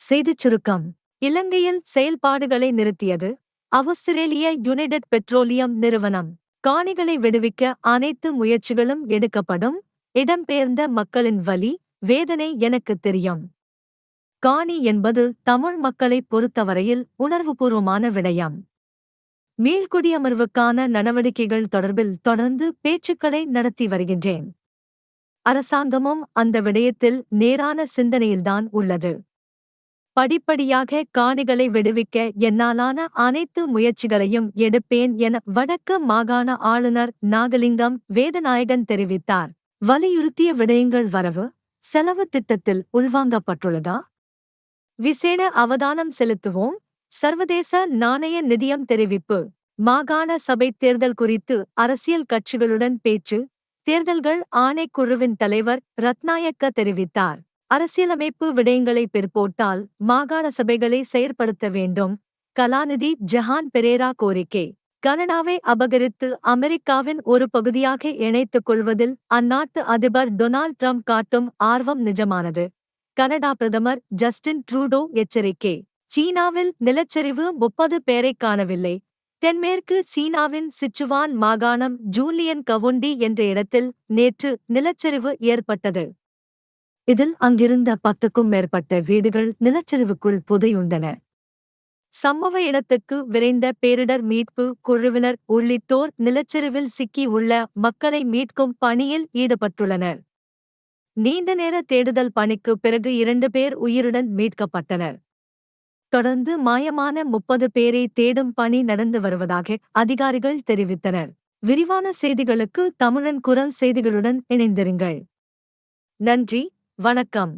செய்திச் சுருக்கம். இலங்கையில் செயல்பாடுகளை நிறுத்தியது அவுஸ்திரேலிய யுனைடெட் பெட்ரோலியம் நிறுவனம். காணிகளை விடுவிக்க அனைத்து முயற்சிகளும் எடுக்கப்படும். இடம்பெயர்ந்த மக்களின் வலி வேதனை எனக்குத் தெரியும். காணி என்பது தமிழ் மக்களைப் பொறுத்தவரையில் உணர்வுபூர்வமான விடயம். மீள்குடியமர்வுக்கான நடவடிக்கைகள் தொடர்பில் தொடர்ந்து பேச்சுக்களை நடத்தி வருகின்றேன். அரசாங்கமும் அந்த விடயத்தில் நேரான சிந்தனையில்தான் உள்ளது. படிப்படியாக காணிகளை விடுவிக்க என்னாலான அனைத்து முயற்சிகளையும் எடுப்பேன் என வடக்கு மாகாண ஆளுநர் நாகலிங்கம் வேதநாயகன் தெரிவித்தார். வலியுறுத்திய விடயங்கள் வரவு செலவு திட்டத்தில் உள்வாங்கப்பட்டுள்ளதா? விசேட அவதானம் செலுத்துவோம். சர்வதேச நாணய நிதியம் தெரிவிப்பு. மாகாண சபை தேர்தல் குறித்து அரசியல் கட்சிகளுடன் பேச்சு. தேர்தல்கள் ஆணைக்குழுவின் தலைவர் ரத்நாயக்க தெரிவித்தார். அரசியலமைப்பு விடயங்களை பிற்போட்டால் மாகாண சபைகளை செயற்படுத்த வேண்டும் கலாநிதி ஜஹான் பெரேரா கோரிக்கை. கனடாவை அபகரித்து அமெரிக்காவின் ஒரு பகுதியாக இணைத்துக் கொள்வதில் அந்நாட்டு அதிபர் டொனால்ட் ட்ரம்ப் காட்டும் ஆர்வம் நிஜமானது. கனடா பிரதமர் ஜஸ்டின் ட்ரூடோ எச்சரிக்கை. சீனாவில் நிலச்சரிவு முப்பது பேரைக் காணவில்லை. தென்மேற்கு சீனாவின் சிச்சுவான் மாகாணம் ஜூலியன் கவுண்டி என்ற இடத்தில் நேற்று நிலச்சரிவு ஏற்பட்டது. இதில் அங்கிருந்த பத்துக்கும் மேற்பட்ட வீடுகள் நிலச்சரிவுக்குள் புதையுண்டன. சம்பவ இடத்துக்கு விரைந்த பேரிடர் மீட்பு குழுவினர் உள்ளிட்டோர் நிலச்சரிவில் சிக்கி உள்ள மக்களை மீட்கும் பணியில் ஈடுபட்டுள்ளனர். நீண்ட நேர தேடுதல் பணிக்கு பிறகு இரண்டு பேர் உயிருடன் மீட்கப்பட்டனர். தொடர்ந்து மாயமான முப்பது பேரை தேடும் பணி நடந்து வருவதாக அதிகாரிகள் தெரிவித்தனர். விரிவான செய்திகளுக்கு தமிழன் குரல் செய்திகளுடன் இணைந்திருங்கள். நன்றி. வணக்கம்.